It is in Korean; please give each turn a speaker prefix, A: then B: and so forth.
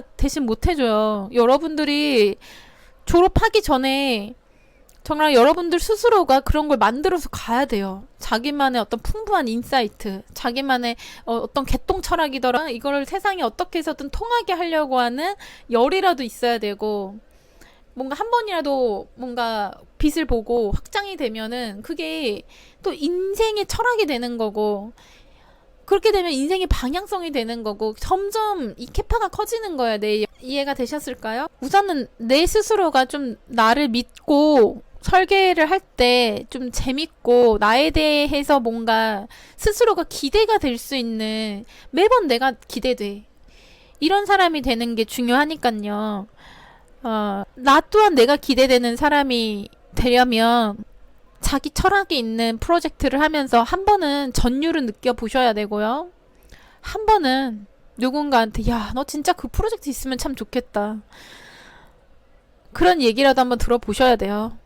A: 대신 못 해줘요. 여러분들이 졸업하기 전에 정말 여러분들 스스로가 그런 걸 만들어서 가야 돼요. 자기만의 어떤 풍부한 인사이트, 자기만의 어, 어떤 개똥 철학이더라. 이거를 세상에 어떻게 해서든 통하게 하려고 하는 열이라도 있어야 되고, 뭔가 한 번이라도 뭔가 빛을 보고 확장이 되면은 그게 또 인생의 철학이 되는 거고, 그렇게 되면 인생의 방향성이 되는 거고 점점 이 캐파가 커지는 거야. 네, 이해가 되셨을까요? 우선은 내 스스로가 좀 나를 믿고 설계를 할 때 좀 재밌고 나에 대해서 뭔가 스스로가 기대가 될 수 있는 매번 내가 기대돼. 이런 사람이 되는 게 중요하니까요. 어, 나 또한 내가 기대되는 사람이 되려면 자기 철학이 있는 프로젝트를 하면서 한 번은 전율을 느껴보셔야 되고요. 한 번은 누군가한테, 야, 너 진짜 그 프로젝트 있으면 참 좋겠다. 그런 얘기라도 한번 들어보셔야 돼요.